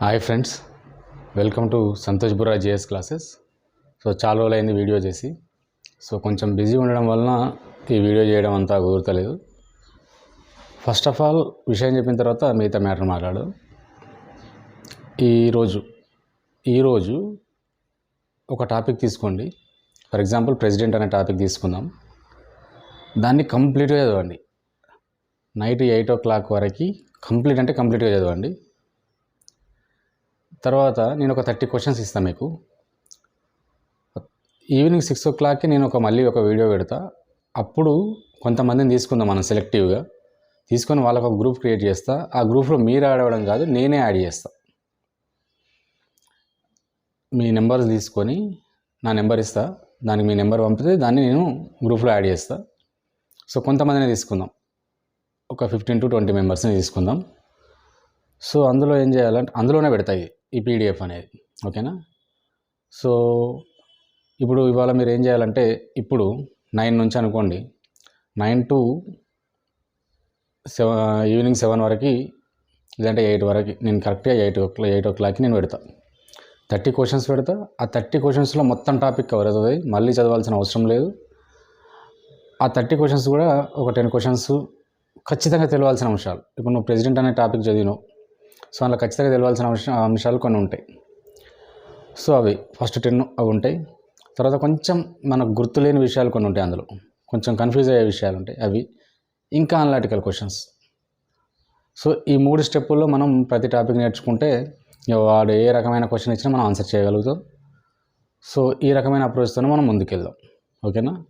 Hi friends welcome to Santosh Burra JS classes. So చాలా రోజులైంది video చేసి. So కొంచెం బిజీ ఉండడం వలన ఈ వీడియో చేయడం అంతా కుదరతలేదు. ఫస్ట్ ఆఫ్ ఆల్ విషయం చెప్పిన తర్వాత మిగతా మ్యాటర్ మాట్లాడు. ఈరోజు ఈరోజు ఒక టాపిక్ తీసుకోండి. ఫర్ ఎగ్జాంపుల్ ప్రెసిడెంట్ అనే టాపిక్ తీసుకుందాం. దాన్ని కంప్లీట్గా చదవండి. నైట్ ఎయిట్ ఓ క్లాక్ వరకు కంప్లీట్ అంటే కంప్లీట్గా చదవండి. తర్వాత నేను ఒక థర్టీ క్వశ్చన్స్ ఇస్తాను మీకు. ఈవినింగ్ సిక్స్ ఓ క్లాక్కి నేను ఒక మళ్ళీ ఒక వీడియో పెడతా. అప్పుడు కొంతమందిని తీసుకుందాం మనం సెలెక్టివ్గా. తీసుకొని వాళ్ళకు ఒక గ్రూప్ క్రియేట్ చేస్తా. ఆ గ్రూప్లో మీరు యాడ్ అవ్వడం కాదు నేనే యాడ్ చేస్తా. మీ నెంబర్ తీసుకొని నా నెంబర్ ఇస్తా. దానికి మీ నెంబర్ పంపితే దాన్ని నేను గ్రూప్లో యాడ్ చేస్తా. సో కొంతమందిని తీసుకుందాం. ఒక ఫిఫ్టీన్ టు ట్వంటీ మెంబర్స్ని తీసుకుందాం. సో అందులో ఏం చేయాలంటే అందులోనే పెడతాయి ఈ పీడిఎఫ్ అనేది ఓకేనా? సో ఇప్పుడు ఇవాళ మీరు ఏం చేయాలంటే ఇప్పుడు నైన్ నుంచి అనుకోండి nine to seven evening seven వరకు లేదంటే ఎయిట్ వరకు నేను కరెక్ట్గా ఎయిట్ ఓ క్లాక్ ఎయిట్ ఓ క్లాక్కి నేను పెడతా. థర్టీ క్వశ్చన్స్ పెడతా. ఆ థర్టీ క్వశ్చన్స్లో మొత్తం టాపిక్ కవర్ అవుతుంది. మళ్ళీ చదవాల్సిన అవసరం లేదు. ఆ థర్టీ క్వశ్చన్స్ కూడా ఒక టెన్ క్వశ్చన్స్ ఖచ్చితంగా తెలియాల్సిన అంశాలు. ఇప్పుడు నువ్వు ప్రెసిడెంట్ అనే టాపిక్ చదివినావు. సో అందులో ఖచ్చితంగా తెలియాల్సిన అంశ అంశాలు కొన్ని ఉంటాయి. సో అవి ఫస్ట్ టెన్ అవి ఉంటాయి. తర్వాత కొంచెం మనకు గుర్తులేని విషయాలు కొన్ని ఉంటాయి అందులో. కొంచెం కన్ఫ్యూజ్ అయ్యే విషయాలు ఉంటాయి. అవి ఇంకా అనలాటికల్ క్వశ్చన్స్ సో ఈ మూడు స్టెప్పుల్లో మనం ప్రతి టాపిక్ నేర్చుకుంటే వాడు ఏ రకమైన క్వశ్చన్ ఇచ్చినా మనం ఆన్సర్ చేయగలుగుతాం. సో ఈ రకమైన అప్రోచ్తోనే మనం ముందుకెళ్దాం. ఓకేనా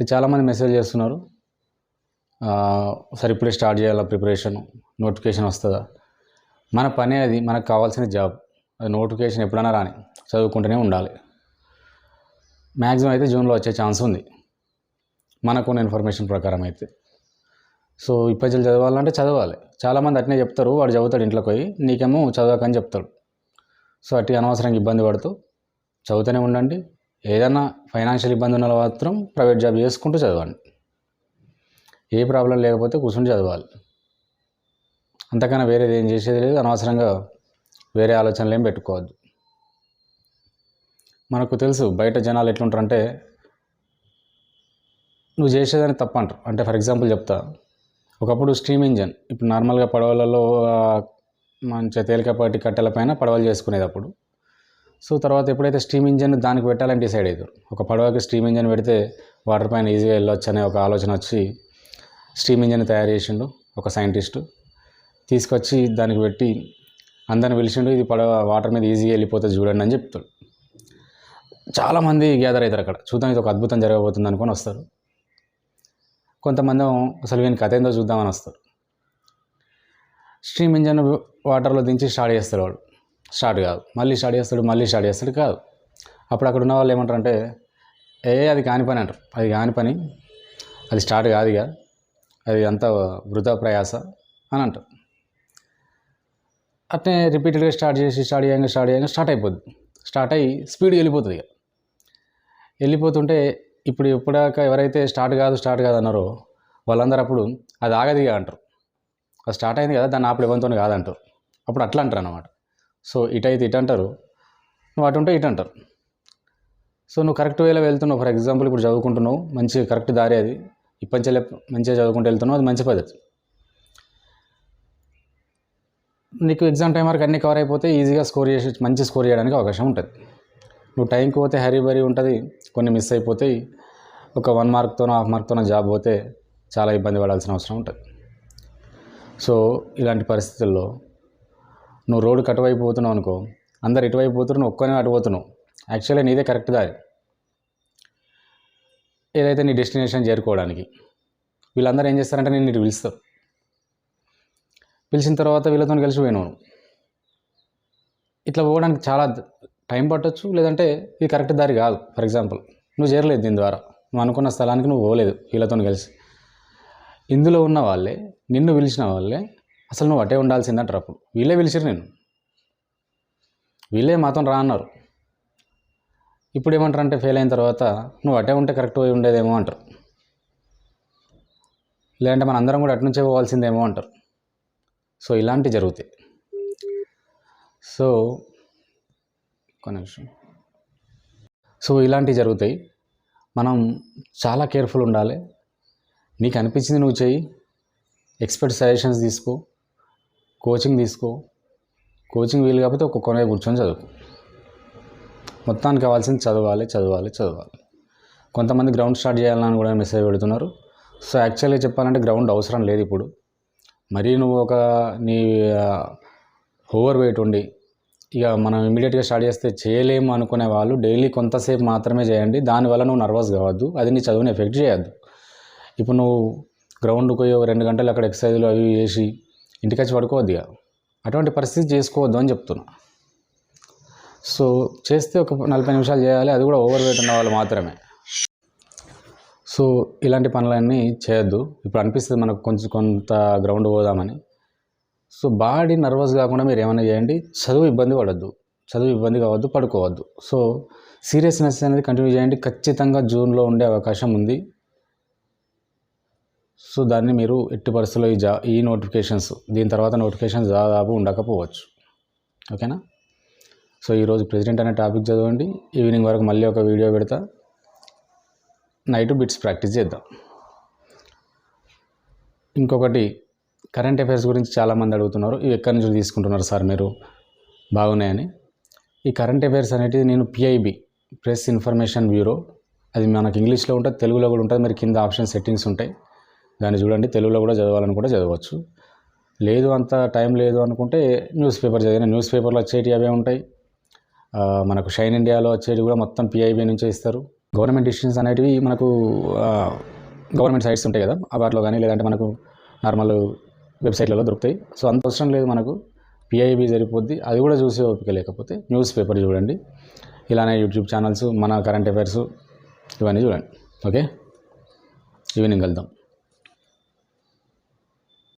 ఇది చాలామంది మెసేజ్ చేస్తున్నారు. ఆ, సరే ఇప్పుడే స్టార్ట్ చేయాలా ప్రిపరేషన్ నోటిఫికేషన్ వస్తుందా? మన పని అది మనకు కావాల్సిన జాబ్. అది నోటిఫికేషన్ ఎప్పుడైనా రాని చదువుకుంటూనే ఉండాలి. మ్యాక్సిమం అయితే జూన్లో వచ్చే ఛాన్స్ ఉంది. మనకున్న ఇన్ఫర్మేషన్ ప్రకారం అయితే. సో ఇప్పటి చదవాలంటే చదవాలి. చాలామంది అట్నే చెప్తారు వాడు చదువుతాడు ఇంట్లోకి పోయి నీకేమో చదవకని చెప్తాడు. సో అట్టి అనవసరంగా ఇబ్బంది పడుతూ చదువుతూనే ఉండండి. ఏదైనా ఫైనాన్షియల్ ఇబ్బంది ఉన్న మాత్రం ప్రైవేట్ జాబ్ చేసుకుంటూ చదవండి. ఏ ప్రాబ్లం లేకపోతే కూర్చుని చదవాలి. అంతకన్నా వేరేది ఏం చేసేది లేదు. అనవసరంగా వేరే ఆలోచనలు ఏం పెట్టుకోవద్దు. మనకు తెలుసు బయట జనాలు ఎట్లుంటారంటే నువ్వు చేసేదని తప్పంటారు. అంటే ఫర్ ఎగ్జాంపుల్ చెప్తా ఒకప్పుడు స్ట్రీమ్ ఇంజన్ ఇప్పుడు నార్మల్గా పడవలలో మంచిగా తేలికపాటి కట్టెల పైన పడవలు చేసుకునేది అప్పుడు. సో తర్వాత ఎప్పుడైతే స్టీమ్ ఇంజన్ దానికి పెట్టాలని డిసైడ్ అయ్యారు ఒక పడవకి స్టీమ్ ఇంజన్ పెడితే వాటర్ పైన ఈజీగా వెళ్ళొచ్చు అనే ఒక ఆలోచన వచ్చి స్టీమ్ ఇంజన్ తయారు చేసిండు ఒక సైంటిస్టు. తీసుకొచ్చి దానికి పెట్టి అందరిని పిలిచిండు ఇది పడవ వాటర్ మీద ఈజీగా వెళ్ళిపోతుంది చూడండి అని చెప్తాడు. చాలామంది గ్యాదర్ అవుతారు అక్కడ. చూద్దాం ఇది ఒక అద్భుతం జరగబోతుంది అనుకొని వస్తారు. కొంతమంది అసలు వీని కథ ఏందో చూద్దామని వస్తారు. స్ట్రీమ్ ఇంజన్ వాటర్లో దించి స్టార్ట్ చేస్తారు వాడు స్టార్ట్ కాదు. మళ్ళీ స్టార్ట్ చేస్తాడు మళ్ళీ స్టార్ట్ చేస్తాడు కాదు. అప్పుడు అక్కడ ఉన్న వాళ్ళు ఏమంటారంటే ఏ అది కాని పని అంటారు. అది కాని పని. అది స్టార్ట్ కాదుగా అది అంత వృధా ప్రయాస అని అంటారు. అట్నే రిపీటెడ్గా స్టార్ట్ చేసి స్టార్ట్ చేయంగా స్టార్ట్ చేయంగా స్టార్ట్ అయిపోద్ది. స్టార్ట్ అయ్యి స్పీడ్ వెళ్ళిపోతుంది ఇక. వెళ్ళిపోతుంటే ఇప్పుడు ఎప్పుడాక ఎవరైతే స్టార్ట్ కాదు స్టార్ట్ కాదు అన్నారో వాళ్ళందరూ అప్పుడు అది ఆగది అంటారు. అది స్టార్ట్ అయింది కదా దాన్ని ఆపడు ఇవ్వంతో కాదంటారు. అప్పుడు అట్లా అంటారు అనమాట సో ఇటైతే ఇటు అంటారు. నువ్వు అటు ఉంటే ఇటు అంటారు. సో నువ్వు కరెక్ట్ వేలో వెళ్తున్నావు. ఫర్ ఎగ్జాంపుల్ ఇప్పుడు చదువుకుంటున్నావు. మంచి కరెక్ట్ దారి అది. ఇప్పటించే మంచిగా చదువుకుంటూ వెళ్తున్నావు. అది మంచి పద్ధతి. నీకు ఎగ్జామ్ టైం వరకు అన్నీ కవర్ అయిపోతే ఈజీగా స్కోర్ చేసి మంచి స్కోర్ చేయడానికి అవకాశం ఉంటుంది. నువ్వు టైంకి పోతే హరీ బరీ ఉంటుంది కొన్ని మిస్ అయిపోతాయి. ఒక వన్ మార్క్తోనో హాఫ్ మార్క్తోనో జాబ్ పోతే చాలా ఇబ్బంది పడాల్సిన అవసరం ఉంటుంది. సో ఇలాంటి పరిస్థితుల్లో నువ్వు రోడ్డు కటువైపు పోతున్నావు అనుకో అందరు ఇటువైపు పోతున్నారు ఒక్కనే అటు పోతున్నావు. యాక్చువల్లీ నీదే కరెక్ట్ దారి. ఏదైతే నీ డెస్టినేషన్ చేరుకోవడానికి వీళ్ళందరూ ఏం చేస్తారంటే నేను ఇటు పిలుస్తారు పిలిచిన తర్వాత వీళ్ళతో కలిసి పోయినాను ఇట్లా పోవడానికి చాలా టైం పట్టొచ్చు లేదంటే ఇది కరెక్ట్ దారి కాదు. ఫర్ ఎగ్జాంపుల్ నువ్వు చేరలేదు దీని ద్వారా. నువ్వు అనుకున్న స్థలానికి నువ్వు పోలేదు వీళ్ళతో కలిసి. ఇందులో ఉన్న వాళ్ళే నిన్ను పిలిచిన వాళ్ళే అసలు నువ్వు అటే ఉండాల్సిందంటారు అప్పుడు. వీళ్ళే పిలిచిరు నేను వీళ్ళే మాతో రా అన్నారు. ఇప్పుడు ఏమంటారు అంటే ఫెయిల్ అయిన తర్వాత నువ్వు అటే ఉంటే కరెక్ట్ పోయి ఉండేదేమో అంటారు. లేదంటే మన అందరం కూడా అటు నుంచే పోవాల్సిందేమో అంటారు. సో ఇలాంటివి జరుగుతాయి. సో కొన్ని నిమిషం. సో ఇలాంటివి జరుగుతాయి. మనం చాలా కేర్ఫుల్ ఉండాలి. నీకు అనిపించింది నువ్వు చెయ్యి. ఎక్స్పర్ట్ సజెషన్స్ తీసుకో. కోచింగ్ తీసుకో. కోచింగ్ వీలు కాకపోతే ఒక కొనే కూర్చొని చదువుకో. మొత్తానికి కావాల్సింది చదవాలి చదవాలి చదవాలి. కొంతమంది గ్రౌండ్ స్టార్ట్ చేయాలని కూడా మెసేజ్ పెడుతున్నారు. సో యాక్చువల్గా చెప్పాలంటే గ్రౌండ్ అవసరం లేదు ఇప్పుడు. మరీ నువ్వు ఒక నీ ఓవర్ వెయిట్ ఉండి ఇక మనం ఇమీడియట్గా స్టార్ట్ చేస్తే చేయలేము అనుకునే వాళ్ళు డైలీ కొంతసేపు మాత్రమే చేయండి. దానివల్ల నువ్వు నర్వస్ కావద్దు. అది నీ చదువుని ఎఫెక్ట్ చేయొద్దు. ఇప్పుడు నువ్వు గ్రౌండ్కి పోయి ఒక రెండు గంటలు అక్కడ ఎక్సర్సైజ్లు అవి చేసి ఇంటికి వచ్చి పడుకోవద్దు ఇక. అటువంటి పరిస్థితి చేసుకోవద్దు అని చెప్తున్నా. సో చేస్తే ఒక నలభై నిమిషాలు చేయాలి. అది కూడా ఓవర్ వెయిట్ ఉన్న వాళ్ళు మాత్రమే. సో ఇలాంటి పనులన్నీ చేయొద్దు. ఇప్పుడు అనిపిస్తుంది మనకు కొంచెం కొంత గ్రౌండ్ పోదామని. సో బాడీ నర్వస్ కాకుండా మీరు ఏమైనా చేయండి. చదువు ఇబ్బంది పడద్దు. చదువు ఇబ్బంది కావద్దు పడుకోవద్దు. సో సీరియస్నెస్ అనేది కంటిన్యూ చేయండి. ఖచ్చితంగా జూన్లో ఉండే అవకాశం ఉంది. సో దాన్ని మీరు ఎట్టి పరిస్థితుల్లో ఈ జా ఈ నోటిఫికేషన్స్ దీని తర్వాత నోటిఫికేషన్స్ దాదాపు ఉండకపోవచ్చు. ఓకేనా? సో ఈరోజు ప్రెసిడెంట్ అనే టాపిక్ చదవండి. ఈవినింగ్ వరకు మళ్ళీ ఒక వీడియో పెడతా. నైట్ బిట్స్ ప్రాక్టీస్ చేద్దాం. ఇంకొకటి కరెంట్ అఫైర్స్ గురించి చాలామంది అడుగుతున్నారు. ఇవి ఎక్కడి నుంచి తీసుకుంటున్నారు సార్ మీరు? బాగున్నాయని. ఈ కరెంట్ అఫైర్స్ అనేటిది నేను పిఐబి ప్రెస్ ఇన్ఫర్మేషన్ బ్యూరో అది మనకు ఇంగ్లీష్లో ఉంటుంది తెలుగులో కూడా ఉంటుంది. మరి కింద ఆప్షన్ సెట్టింగ్స్ ఉంటాయి. దాన్ని చూడండి తెలుగులో కూడా చదవాలని కూడా చదవచ్చు. లేదు అంత టైం లేదు అనుకుంటే న్యూస్ పేపర్ చదివిన న్యూస్ పేపర్లో వచ్చేటివి అవే ఉంటాయి. మనకు షైన్ ఇండియాలో వచ్చేటివి కూడా మొత్తం పిఐబి నుంచే ఇస్తారు. గవర్నమెంట్ డిసిషన్స్ అనేటివి మనకు గవర్నమెంట్ సైట్స్ ఉంటాయి కదా ఆ వాటిలో కానీ లేదంటే మనకు నార్మల్ వెబ్సైట్లలో దొరుకుతాయి. సో అంత అవసరం లేదు మనకు. పిఐబి సరిపోద్ది అది కూడా చూసే ఓపిక లేకపోతే న్యూస్ పేపర్ చూడండి. ఇలానే యూట్యూబ్ ఛానల్స్ మన కరెంట్ అఫైర్స్ ఇవన్నీ చూడండి. ఓకే? ఈవినింగ్ వెళ్దాం.